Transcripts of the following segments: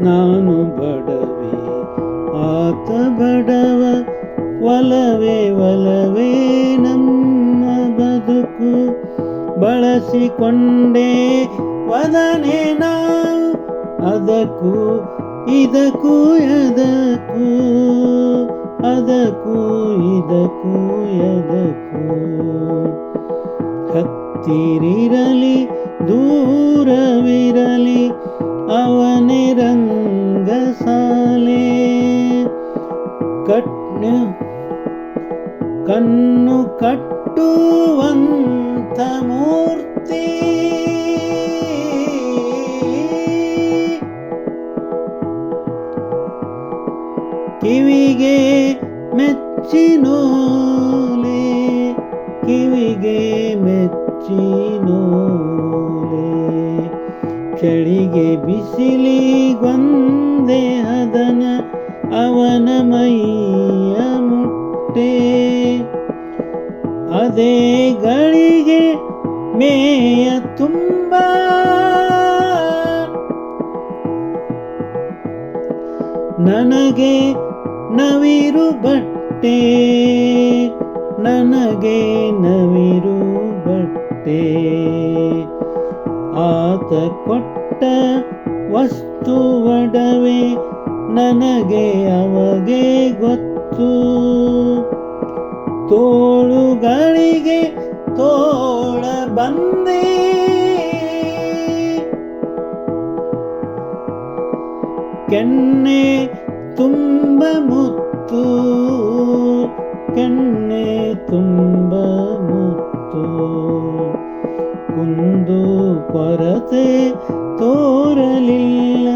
ನಾನು ಬಡವೆ, ಆತ ಬಡವ, ಒಲವೇ ಒಲವೇ ನಮ್ಮ ಬದುಕು. ಬಳಸಿಕೊಂಡೇ ವದನೆ ನಾವು ಅದಕ್ಕೂ, ಇದಕ್ಕೂ ಎದಕ್ಕೂ ಅದಕ್ಕೂ, ಇದಕ್ಕೂ ಎದಕ್ಕೂ ಹತ್ತಿರಿರಲಿ, ದೂರವಿರಲಿ ಅವನೇ ರಂಗಸಾಲೆ ಕಟ್ನ ಕಣ್ಣು ಕಟ್ಟುವಂತ ಮೂರ್ತಿ ಕಿವಿಗೆ ಮೆಚ್ಚಿನೋಲೆ ಕಿವಿಗೆ ಮೆಚ್ಚಿನೋಲೆ. ಚಳಿಗೆ ಬಿಸಿಲಿಗೊಂದೇ ಹದನ ಅವನ ಮೈಯ ಮುಟ್ಟೆ. ಅದೇ ಗಳಿಗೆ ಮೇಯ ತುಂಬ. ನನಗೆ ನವಿರು ಬಟ್ಟೆ. ನನಗೆ ನವಿರು ಬಟ್ಟೆ. ಆತ ಕೊಟ್ಟ ವಸ್ತು ಒಡವೆ ನನಗೆ ಅವಗೆ ಗೊತ್ತು. ತೋಳುಗಳಿಗೆ ತೋಳ ಬಂದೆ. ಕೆನ್ನೆ ತುಂಬ ಮುತ್ತು, ಕೆನ್ನೆ ತುಂಬ ಕೊರತೆ ತೋರಲಿಲ್ಲ.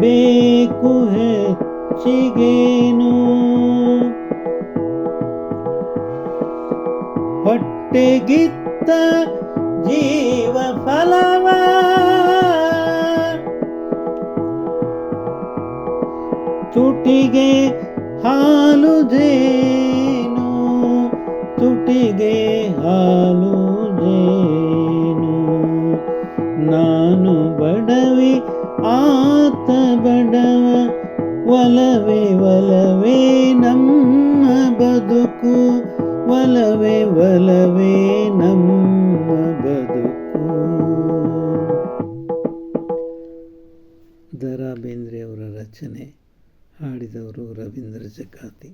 ಬೇಕು ಹೆಚ್ಚಿಗೇನು? ಹೊಟ್ಟೆಗಿತ್ತ ಜೀವ ಫಲವ? ತುಟಿಗೆ ಆತ ಬಡವ, ಒಲವೇ ಒಲವೇ ನಮ್ಮ ಬದುಕು. ಒಲವೇ ಒಲವೇ ನಮ್ಮ ಬದುಕು. ದ ರಾ ಬೇಂದ್ರೆ ರಚನೆ, ಹಾಡಿದವರು ರವೀಂದ್ರ ಜಕಾತಿ.